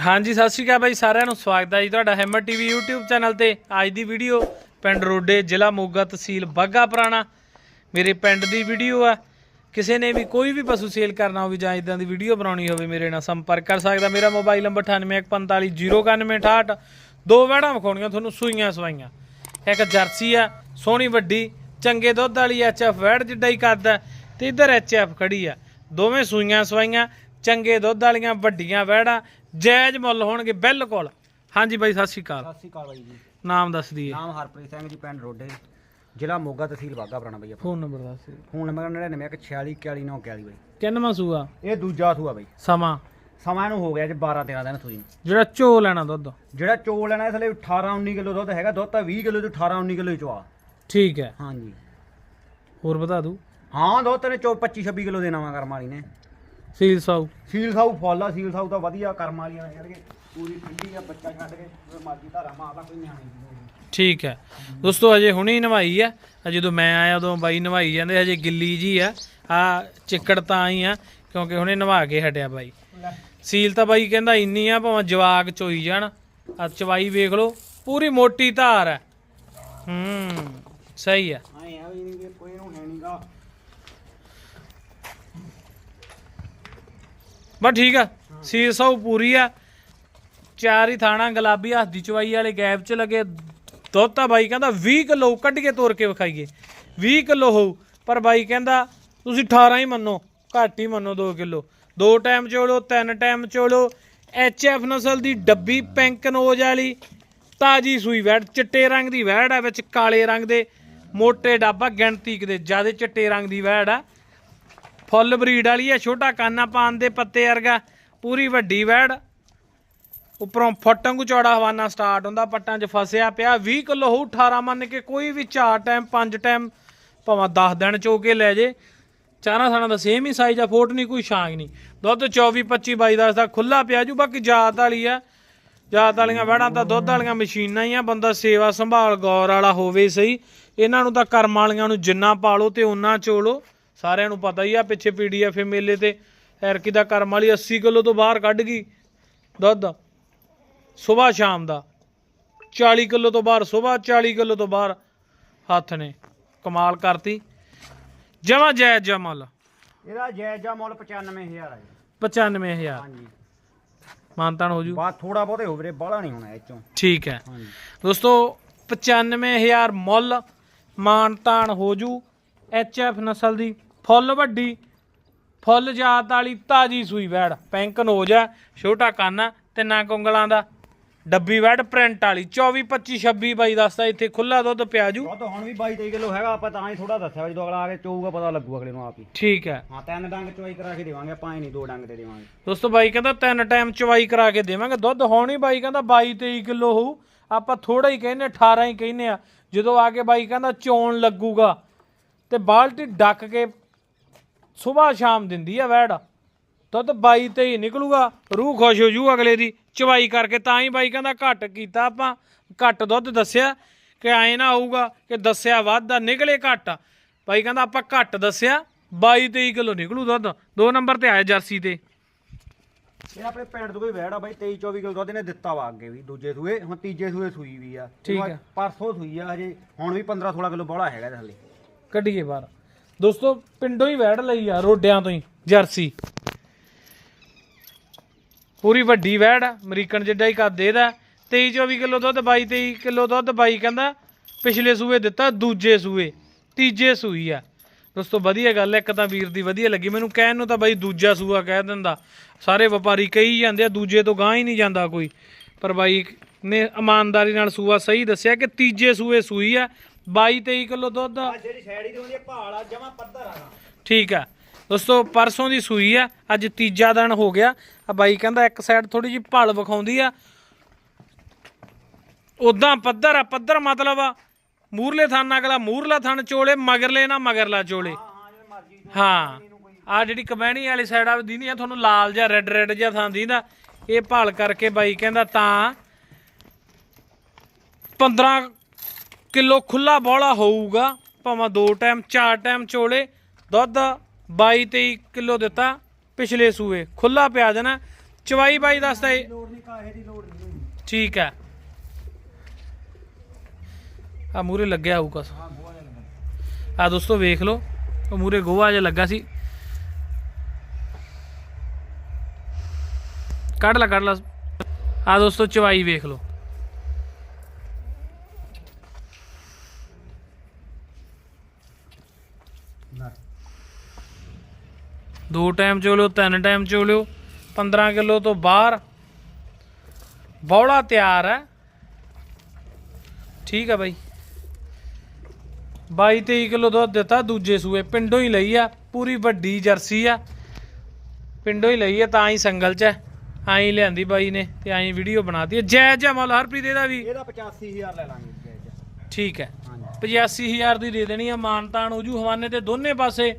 ਹਾਂਜੀ, ਸਤਿ ਸ਼੍ਰੀ ਅਕਾਲ ਬਾਈ ਸਾਰਿਆਂ ਨੂੰ। ਸਵਾਗਤ ਹੈ ਜੀ ਤੁਹਾਡਾ ਹੈਮਰ ਟੀਵੀ YouTube ਚੈਨਲ ਤੇ। ਅੱਜ ਦੀ ਵੀਡੀਓ ਪਿੰਡ ਰੋਡੇ, ਜ਼ਿਲ੍ਹਾ ਮੋਗਾ ਤਹਿਸੀਲ ਬੱਗਾ ਪੁਰਾਣਾ। ਮੇਰੇ ਪਿੰਡ ਦੀ ਵੀਡੀਓ ਆ। ਕਿਸੇ ਨੇ ਵੀ ਕੋਈ ਵੀ ਪਸ਼ੂ ਸੇਲ ਕਰਨਾ ਹੋਵੇ ਜਾਂ ਇਦਾਂ ਦੀ ਵੀਡੀਓ ਬਣਾਉਣੀ ਹੋਵੇ, ਮੇਰੇ ਨਾਲ ਸੰਪਰਕ ਕਰ ਸਕਦਾ। ਮੇਰਾ ਮੋਬਾਈਲ ਨੰਬਰ 9814509868 ਦੋ ਵੜਾਂ ਵਿਖਾਉਣੀਆਂ, ਤੁਹਾਨੂੰ ਸੂਈਆਂ ਸਵਾਈਆਂ। ਇੱਕ ਜਰਸੀ ਆ, ਸੋਹਣੀ ਵੱਡੀ, ਚੰਗੇ ਦੁੱਧ ਵਾਲੀ ਐਚਐਫ ਵੈੜ ਜਿੱਡਾ ਹੀ ਕਰਦਾ ਤੇ ਇੱਧਰ ਐਚਐਫ ਖੜੀ ਆ। ਦੋਵੇਂ ਸੂਈਆਂ ਸਵਾਈਆਂ, ਚੰਗੇ ਦੁੱਧ ਵਾਲੀਆਂ ਵੱਡੀਆਂ ਵਹਿੜਾਂ ਜਾਇਜ਼ ਮੁੱਲ ਹੋਣਗੇ ਬਿਲਕੁਲ। ਹਾਂਜੀ ਬਾਈ ਸਤਿ ਸ਼੍ਰੀ ਅਕਾਲ। ਸਤਿ ਸ਼੍ਰੀ ਅਕਾਲ ਬਾਈ ਜੀ। ਨਾਮ ਦੱਸ ਦਈਏ। ਨਾਮ ਹਰਪ੍ਰੀਤ ਸਿੰਘ ਜੀ ਪਿੰਡ ਰੋਡੇ ਜ਼ਿਲ੍ਹਾ ਮੋਗਾ ਤਹਿਸੀਲ ਬਾਗਾ ਪੁਰਾਣਾ ਬਾਈ ਆਪਣਾ। ਫੋਨ ਨੰਬਰ ਦੱਸ ਦਿਓ। ਫੋਨ ਨੰਬਰ 9946414941 ਬਾਈ। ਕਿੰਨਵਾਂ ਸੂਆ? ਇਹ ਦੂਜਾ ਸੂਆ ਬਾਈ। ਸਮਾਂ? ਸਮਾਂ ਇਹਨੂੰ ਹੋ ਗਿਆ ਜੀ 12 13 ਦਿਨ ਸੂਈ ਨੂੰ। ਜਿਹੜਾ ਚੋ ਲੈਣਾ ਦੁੱਧ। ਜਿਹੜਾ ਚੋਲ ਲੈਣਾ ਇਸ ਲਈ 18 19 ਕਿਲੋ ਦੁੱਧ ਹੈਗਾ। ਦੁੱਧ ਤਾਂ 20 ਕਿਲੋ ਤੋਂ 18 19 ਕਿਲੋ ਚਵਾ ਠੀਕ ਹੈ। ਹਾਂਜੀ। ਹੋਰ ਬਤਾ ਦੂ ਹਾਂ ਦੁੱਧ ਤੇਨੇ ਚੋ 25 26 ਕਿਲੋ ਦੇਣਾ ਵਾ ਕਰਮ ਵਾਲੀ ਨੇ। ਸੀਲ ਸਾਊ। ਸੀਲ ਸਾਊ ਫੁੱਲ ਆ ਸੀਲ ਸਾਊ ਤਾਂ ਵਧੀਆ ਕਰਮ ਵਾਲੀਆਂ ਨੇ ਕਰਕੇ ਪੂਰੀ ਠੰਡੀ ਆ ਬੱਚਾ ਛੱਡ ਕੇ ਜਦੋਂ ਮਰਜ਼ੀ ਧਾਰਾ ਮਾਂ ਦਾ ਕੋਈ ਨਿਆਣੀ ਨਹੀਂ ਠੀਕ ਹੈ। ਦੋਸਤੋ ਅਜੇ ਹੁਣੇ ਹੀ ਨਵਾਈ ਆ। ਜਦੋਂ ਮੈਂ ਆਇਆ ਉਦੋਂ ਬਾਈ ਨਵਾਈ ਜਾਂਦੇ ਹਜੇ ਗਿੱਲੀ ਜੀ ਆ। ਆ ਚਿੱਕੜ ਤਾਂ ਆਈ ਆ ਕਿਉਂਕਿ ਹੁਣੇ ਨਵਾ ਕੇ ਹਟਿਆ ਬਾਈ। ਸੀਲ ਤਾਂ ਬਾਈ ਕਹਿੰਦਾ ਇੰਨੀ ਆ ਭਾਵੇਂ ਜਵਾਕ ਚੋਈ ਜਾਣ। ਆ ਚਵਾਈ ਵੇਖ ਲਓ ਪੂਰੀ ਮੋਟੀ ਧਾਰ ਹੈ। ਹੂੰ ਸਹੀ ਆ। ਆਏ ਆ ਵੀ ਨਹੀਂ ਕੋਈ ਨੂੰ ਹੈ ਨਹੀਂਗਾ ਬਸ ਠੀਕ ਆ ਸੀਲ ਸੌ ਪੂਰੀ ਆ। ਚਾਰ ਹੀ ਥਾਣਾ, ਗੁਲਾਬੀ ਹੱਥ ਦੀ ਚਵਾਈ ਵਾਲੇ ਗੈਪ 'ਚ ਲੱਗੇ। ਦੁੱਧ ਤਾਂ ਬਾਈ ਕਹਿੰਦਾ 20 ਕਿਲੋ ਕੱਢ ਕੇ ਤੋਰ ਕੇ ਵਿਖਾਈਏ। 20 ਕਿਲੋ ਹੋਊ, ਪਰ ਬਾਈ ਕਹਿੰਦਾ ਤੁਸੀਂ 18 ਹੀ ਮੰਨੋ, ਘੱਟ ਹੀ ਮੰਨੋ 2 ਕਿਲੋ। ਦੋ ਟਾਈਮ ਚੋਲੋ, ਤਿੰਨ ਟਾਈਮ ਚੋਲੋ। ਐਚ ਐਫ ਨਸਲ ਦੀ ਡੱਬੀ ਪਿੰਕ ਨੋਜ ਵਾਲੀ, ਤਾਜੀ ਸੂਈ ਵੈੜ, ਚਿੱਟੇ ਰੰਗ ਦੀ ਵੈੜ ਆ ਵਿੱਚ ਕਾਲੇ ਰੰਗ ਦੇ। ਮੋਟੇ ਡੱਬਾ ਗਿਣਤੀ ਕਿਤੇ ਜ਼ਿਆਦਾ ਚਿੱਟੇ ਰੰਗ ਦੀ ਵੈੜ ਆ। ਫੁੱਲ ਬਰੀਡ ਵਾਲੀ ਹੈ ਛੋਟਾ ਕਾਨਾ ਪਾਨ ਦੇ ਪੱਤੇ ਵਰਗਾ, ਪੂਰੀ ਵੱਡੀ ਵੈੜ। ਉੱਪਰੋਂ ਫੁੱਟ ਚੌੜਾ ਹਵਾਨਾ ਸਟਾਰਟ ਹੁੰਦਾ, ਪੱਟਾਂ 'ਚ ਫਸਿਆ ਪਿਆ 20 ਕਿਲੋ ਹੋਊ 18 ਮੰਨ ਕੇ ਕੋਈ ਵੀ 4 ਟਾਈਮ 5 ਟਾਈਮ, ਭਾਵੇਂ 10 ਦਿਨ ਚੋ ਕੇ ਲੈ ਜੇ। ਚਾਰਾਂ ਸਾਲਾਂ ਦਾ ਸੇਮ ਹੀ ਸਾਈਜ਼ ਆ, ਫੋਟ ਨਹੀਂ, ਕੋਈ ਸ਼ਾਂਗ ਨਹੀਂ। ਦੁੱਧ 24 25 22 ਦਾ ਦਾ ਖੁੱਲਾ ਪਿਆ ਜੂ, ਬਾਕੀ ਜਾਤ ਵਾਲੀ ਆ। ਜਾਤ ਵਾਲੀਆਂ ਵੜਾਂ ਤਾਂ ਦੁੱਧ ਵਾਲੀਆਂ ਮਸ਼ੀਨਾਂ ਹੀ ਆ, ਬੰਦਾ ਸੇਵਾ ਸੰਭਾਲ ਗੌਰ ਵਾਲਾ ਹੋਵੇ ਸਹੀ। ਇਹਨਾਂ ਨੂੰ ਤਾਂ ਕਰਮ ਵਾਲੀਆਂ ਨੂੰ ਜਿੰਨਾ ਪਾਲੋ ਤੇ ਉਹਨਾਂ ਚੋਲੋ। ਸਾਰਿਆਂ ਨੂੰ ਪਤਾ ਹੀ ਆ ਪਿੱਛੇ ਪੀਡੀਐਫ ਮੇਲੇ ਤੇ ਐਰਕੀ ਦਾ ਕਰਮ ਵਾਲੀ 80 ਕਿਲੋ ਤੋਂ ਬਾਹਰ ਕੱਢ ਗਈ। ਦੁੱਧ ਸਵੇਰ ਸ਼ਾਮ ਦਾ। 40 ਕਿਲੋ ਤੋਂ ਬਾਹਰ ਸਵੇਰ 40 ਕਿਲੋ ਤੋਂ ਬਾਹਰ ਹੱਥ ਨੇ ਕਮਾਲ ਕਰਤੀ। ਜਮਾ ਜਾਇਜ਼ ਜਮਲ ਇਹਦਾ ਜਾਇਜ਼ਾ ਮੁੱਲ 95000 ਆ ਜੀ। 95000 ਹਾਂਜੀ। ਮਾਨਤਾਨ ਹੋ ਜੂ। ਬਾਤ ਥੋੜਾ ਬਹੁਤੇ ਹੋ ਵੀਰੇ ਬਾਹਲਾ ਨਹੀਂ ਹੋਣਾ ਇਹ ਚੋਂ। ਠੀਕ ਹੈ। ਹਾਂਜੀ। ਦੋਸਤੋ 95000 ਮੁੱਲ ਮਾਨਤਾਨ ਹੋ ਜੂ ਐਚ ਐਫ ਨਸਲ ਦੀ। ਫੁੱਲ ਵੱਡੀ ਫੁੱਲ ਜਾਤ ਵਾਲੀ ਤਾਜੀ ਸੂਈ ਵੈੜ ਪੈਂਕ ਨੋਜ ਆ ਛੋਟਾ ਕੰਨ ਤਿੰਨਾਂ ਕੁੰਗਲਾਂ ਦਾ। ਡੱਬੀ ਵੈੜ ਪ੍ਰਿੰਟ ਵਾਲੀ 24 25 26 ਬਾਈ ਦੱਸਦਾ ਇੱਥੇ ਖੁੱਲਾ ਦੁੱਧ ਪਿਆ ਜੂ। ਦੁੱਧ ਹੁਣ ਵੀ 22 23 ਕਿਲੋ ਹੈਗਾ ਆਪਾਂ ਤਾਂ ਹੀ ਥੋੜਾ ਦੱਸਿਆ ਜਦੋਂ ਅਗਲਾ ਆ ਕੇ ਚੋਊਗਾ ਪਤਾ ਲੱਗੂ ਅਗਲੇ ਨੂੰ ਆਪ ਹੀ। ਠੀਕ ਹੈ। ਹਾਂ ਤਿੰਨ ਡੰਗ ਚੋਈ ਕਰਾ ਕੇ ਦੇਵਾਂਗੇ ਆਪਾਂ ਹੀ ਨਹੀਂ ਦੋ ਡੰਗ ਦੇ ਦੇਵਾਂਗੇ। ਦੋਸਤੋ ਬਾਈ ਕਹਿੰਦਾ ਤਿੰਨ ਟਾਈਮ ਚਵਾਈ ਕਰਾ ਕੇ ਦੇਵਾਂਗੇ ਦੁੱਧ ਹੁਣ ਹੀ ਬਾਈ ਕਹਿੰਦਾ 22 23 ਕਿਲੋ ਹੋਊ। ਆਪਾਂ ਥੋੜਾ ਹੀ ਕਹਿੰਨੇ 18 ਹੀ ਕਹਿੰਨੇ ਆ। ਜਦੋਂ ਆ ਕੇ ਬਾਈ ਕਹਿੰਦਾ ਚੋਣ ਲੱਗੂਗਾ ਤੇ ਬਾਲਟੀ ਡੱਕ ਕੇ ਸਵੇਰ ਸ਼ਾਮ ਦਿੰਦੀ ਆ ਵੈੜ। ਦੁੱਧ 22 ਤੇ ਹੀ ਨਿਕਲੂਗਾ ਰੂਹ ਖੁਸ਼ ਹੋ ਜੂ ਅਗਲੇ ਦੀ। ਚਵਾਈ ਕਰਕੇ ਤਾਂ ਹੀ ਬਾਈ ਕਹਿੰਦਾ ਘੱਟ ਕੀਤਾ ਆਪਾਂ ਘੱਟ ਦੁੱਧ ਦੱਸਿਆ ਕਿ ਐ ਨਾ ਹੋਊਗਾ ਕਿ ਦੱਸਿਆ ਵੱਧ ਆ ਨਿਕਲੇ ਘੱਟ। ਬਾਈ ਕਹਿੰਦਾ ਆਪਾਂ ਘੱਟ ਦੱਸਿਆ 22 23 ਕਿਲੋ ਨਿਕਲੂ ਦੁੱਧ। ਦੋ ਨੰਬਰ ਤੇ ਆਇਆ ਜਰਸੀ ਤੇ। ਇਹ ਆਪਣੇ ਪਿੰਡ ਤੋਂ ਕੋਈ ਵੈੜ ਆ ਬਾਈ 23 24 ਕਿਲੋ ਦੁੱਧ ਇਹਨੇ ਦਿੱਤਾ ਵਾ ਅੱਗੇ ਵੀ ਦੂਜੇ ਸੂਏ ਹੁਣ ਤੀਜੇ ਸੂਏ ਸੂਈ ਵੀ ਆ। ਠੀਕ ਆ। ਪਰਸੋਂ ਸੂਈ ਆ ਹਜੇ ਹੁਣ ਵੀ 15 16 ਕਿਲੋ ਬੋਲਾ ਹੈਗਾ ਇਹਦੇ ਥੱਲੇ। ਕੱਢੀਏ ਬਾਹਰ। ਦੋਸਤੋ, ਪਿੰਡੋਂ ਹੀ ਵੈੜ ਲਈ ਆ, ਰੋਡਿਆਂ ਤੋਂ ਹੀ, ਜਰਸੀ। ਪੂਰੀ ਵੱਡੀ ਵੈੜ ਆ, ਅਮਰੀਕਨ ਜਿੱਡਾ ਹੀ ਕੱਦ ਇਹਦਾ। 23 24 ਕਿਲੋ ਦੁੱਧ 22 23 ਕਿਲੋ ਦੁੱਧ, ਬਾਈ ਕਹਿੰਦਾ, ਪਿਛਲੇ ਸੂਏ ਦਿੱਤਾ, ਦੂਜੇ ਸੂਏ, ਤੀਜੇ ਸੂਈ ਆ। ਦੋਸਤੋ, ਵਧੀਆ ਗੱਲ ਹੈ ਇੱਕ ਤਾਂ ਵੀਰ ਦੀ ਵਧੀਆ ਲੱਗੀ। ਮੈਨੂੰ ਕਹਿਣ ਨੂੰ ਤਾਂ ਬਾਈ ਦੂਜਾ ਸੂਆ ਕਹਿ ਦਿੰਦਾ। ਸਾਰੇ ਵਪਾਰੀ ਕਹੀ ਜਾਂਦੇ ਆ, ਦੂਜੇ ਤੋਂ ਗਾਂ ਹੀ ਨਹੀਂ ਜਾਂਦਾ ਕੋਈ। ਪਰ ਬਾਈ ਨੇ ਇਮਾਨਦਾਰੀ ਨਾਲ ਸੂਆ ਸਹੀ ਦੱਸਿਆ ਕਿ ਤੀਜੇ ਸੂਏ ਸੂਈ ਆ 22 23 ਕਿਲੋ ਦੁੱਧ। ਆ ਜਿਹੜੀ ਸਾਈਡ ਦੀ ਭਾਲ ਆ ਜਮਾ ਪੱਧਰ ਆ ਠੀਕ ਆ। ਦੋਸਤੋ ਪਰਸੋਂ ਦੀ ਸੂਈ ਆ ਅੱਜ ਤੀਜਾ ਦਿਨ ਹੋ ਗਿਆ। ਆ ਬਾਈ ਕਹਿੰਦਾ ਇੱਕ ਸਾਈਡ ਥੋੜੀ ਜਿਹੀ ਭਲ ਵਿਖਾਉਂਦੀ ਆ। ਉਦਾਂ ਪੱਧਰ ਆ ਪੱਧਰ ਮਤਲਬ ਆ ਮੂਰਲੇ ਥਣ ਅਗਲਾ ਮੂਰਲਾ ਥਣ ਚੋਲੇ ਮਗਰਲੇ ਨਾ ਮਗਰਲਾ ਚੋਲੇ। ਹਾਂ ਆ ਜਿਹੜੀ ਕਮੈਣੀ ਵਾਲੀ ਸਾਈਡ ਆ ਦੀਨੀ ਆ ਤੁਹਾਨੂੰ ਲਾਲ ਜਾਂ ਰੈੱਡ ਰੈੱਡ ਜਿਹਾ ਥਾਂ ਦੀਦਾ। ਇਹ ਭਾਲ ਕਰਕੇ ਬਾਈ ਕਹਿੰਦਾ ਤਾਂ 15 ਕਿਲੋ ਖੁੱਲਾ ਬੋਲਾ ਹੋਊਗਾ। ਭਾਵੇਂ ਦੋ ਟਾਈਮ ਚਾਰ ਟਾਈਮ ਚੋਲੇ ਦੁੱਧ 22 23 ਕਿਲੋ ਦਿੱਤਾ ਪਿਛਲੇ ਸੂਏ। ਖੁੱਲਾ ਪਿਆ ਦੇਣਾ ਚਵਾਈ ਬਾਈ ਦੱਸਦਾ ਏ ਲੋੜ ਨਹੀਂ ਕਾਹੇ ਦੀ ਲੋੜ ਨਹੀਂ ਠੀਕ ਹੈ। ਆ ਮੂਰੇ ਲੱਗਿਆ ਹੋਊਗਾ। ਆ ਦੋਸਤੋ ਵੇਖ ਲਓ ਉਹ ਮੂਰੇ ਗੋਹਾ ਜਿਹਾ ਲੱਗਾ ਸੀ। ਕੱਢ ਲਾ ਕੱਢ ਲਾ। ਆ ਦੋਸਤੋ ਚਵਾਈ ਵੇਖ ਲਓ। ਦੋ ਟਾਈਮ ਚੋਲਿਓ ਤਿੰਨ ਟਾਈਮ ਚੋਲਿਓ 15 ਕਿਲੋ ਤੋਂ ਬਾਹਰ ਬੌੜਾ ਤਿਆਰ ਹੈ। ਠੀਕ ਆ ਬਾਈ। 22 23 ਕਿਲੋ ਦੁੱਧ ਦਿੱਤਾ ਦੂਜੇ ਸੂਏ ਪਿੰਡੋਂ ਹੀ ਲਈ ਆ ਪੂਰੀ ਵੱਡੀ ਜਰਸੀ ਆ। ਪਿੰਡੋਂ ਹੀ ਲਈ ਆ ਤਾਂ ਹੀ ਸੰਗਲ ਚ ਹੈ। ਆਈ ਲਿਆਂਦੀ ਬਾਈ ਨੇ ਤੇ ਆਈ ਵੀਡੀਓ ਬਣਾਤੀ ਹੈ। ਜੈ ਜੈ ਮੌਲਾ ਹਰਪ੍ਰੀਤ ਇਹਦਾ ਵੀ। ਇਹਦਾ 85000 ਲੈ ਲਾਂਗੇ। ਠੀਕ ਹੈ। ਹਾਂਜੀ। 85000 ਦੀ ਦੇ ਦੇਣੀ ਆ ਮਾਨਤਾਨ ਹੋ ਜੂ ਹਵਾਨੇ ਤੇ ਦੋਨੇ ਪਾਸੇ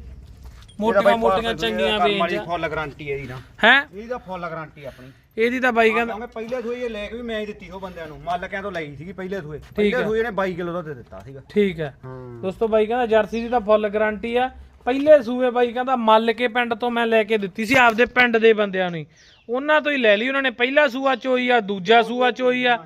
ਮੋਟੀਆਂ ਮੋਟੀਆਂ ਚੰਗੀਆਂ ਵੇਚ ਫੁੱਲ ਗਾਰੰਟੀ ਹੈ ਇਹਦੀ ਨਾ ਹੈ? ਇਹਦਾ ਫੁੱਲ ਗਾਰੰਟੀ ਆਪਣੀ। ਇਹਦੀ ਤਾਂ ਬਾਈ ਕਹਿੰਦਾ ਕਿਉਂਕਿ ਪਹਿਲੇ ਸੂਏ ਇਹ ਲੈ ਕੇ ਵੀ ਮੈਂ ਹੀ ਦਿੱਤੀ ਉਹ ਬੰਦਿਆਂ ਨੂੰ। ਮਾਲਕਿਆਂ ਤੋਂ ਲਈ ਸੀਗੀ ਪਹਿਲੇ ਸੂਏ ਹੈ। ਪਹਿਲੇ ਸੂਏ ਨੇ 22 ਕਿਲੋ ਦਾ ਦੇ ਦਿੱਤਾ ਸੀਗਾ। ਠੀਕ ਹੈ। ਦੋਸਤੋ ਬਾਈ ਕਹਿੰਦਾ ਜਰਸੀ ਦੀ ਤਾਂ ਫੁੱਲ ਗਾਰੰਟੀ ਆ। ਪਹਿਲੇ ਸੂਏ ਬਾਈ ਕਹਿੰਦਾ ਮੱਲ ਕੇ ਪਿੰਡ ਤੋਂ ਮੈਂ ਲੈ ਕੇ ਦਿੱਤੀ ਸੀ ਆਪਦੇ ਪਿੰਡ ਦੇ ਬੰਦਿਆਂ ਨੂੰ ਉਹਨਾਂ ਤੋਂ ਹੀ ਲੈ ਲਈ ਉਹਨਾਂ ਨੇ ਪਹਿਲਾ ਸੂਆ ਚੋਈ ਆ ਦੂਜਾ ਸੂਆ ਚੋਈ ਆ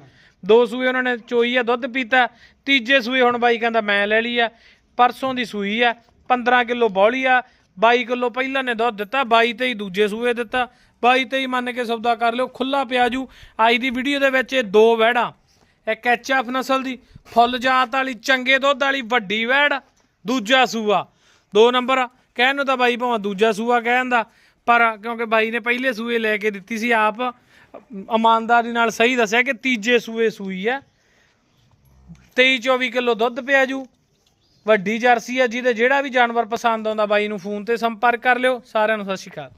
ਦੋ ਸੂਏ ਉਹਨਾਂ ਨੇ ਚੋਈ ਆ ਦੁੱਧ ਪੀਤਾ। ਤੀਜੇ ਸੂਏ ਹੁਣ ਬਾਈ ਕਹਿੰਦਾ ਮੈਂ ਲੈ ਲਈ ਆ। ਪਰਸੋਂ ਦੀ ਸੂਈ ਆ 15 ਕਿਲੋ ਬੌਲੀ ਆ 22 ਕਿਲੋ ਪਹਿਲਾਂ ਨੇ ਦੁੱਧ ਦਿੱਤਾ 22 ਤੇ ਹੀ ਦੂਜੇ ਸੂਏ ਦਿੱਤਾ 22 ਤੇ ਹੀ ਮੰਨ ਕੇ ਸੌਦਾ ਕਰ ਲਿਓ ਖੁੱਲਾ ਪਿਆਜੂ ਅੱਜ ਦੀ ਵੀਡੀਓ ਦੇ ਵਿੱਚ ਇਹ ਦੋ ਵਹਿੜਾਂ, ਇੱਕ ਐਚਐਫ ਨਸਲ ਦੀ, ਫੁੱਲ ਜਾਤ ਵਾਲੀ, ਚੰਗੇ ਦੁੱਧ ਵਾਲੀ, ਵੱਡੀ ਵੈੜ ਦੂਜਾ ਸੂਆ। ਦੋ ਨੰਬਰ ਕਹਿਣ ਨੂੰ ਤਾਂ ਬਾਈ ਭਾਵੇਂ ਦੂਜਾ ਸੂਆ ਕਹਿੰਦਾ ਪਰ ਕਿਉਂਕਿ ਬਾਈ ਨੇ ਪਹਿਲੇ ਸੂਏ ਲੈ ਕੇ ਦਿੱਤੀ ਸੀ, ਆਪ ਇਮਾਨਦਾਰੀ ਨਾਲ ਸਹੀ ਦੱਸਿਆ ਕਿ ਤੀਜੇ ਸੂਏ ਸੂਈ ਹੈ। 23 24 ਕਿਲੋ ਦੁੱਧ ਪਿਆ ਜੂ ਵੱਡੀ ਜਰਸੀ ਆ ਜਿਹਦੇ ਜਿਹੜਾ ਵੀ ਜਾਨਵਰ ਪਸੰਦ ਆਉਂਦਾ ਬਾਈ ਨੂੰ ਫੋਨ ਤੇ ਸੰਪਰਕ ਕਰ ਲਿਓ, ਸਾਰਿਆਂ ਨੂੰ ਸਤਿ ਸ਼੍ਰੀ ਅਕਾਲ।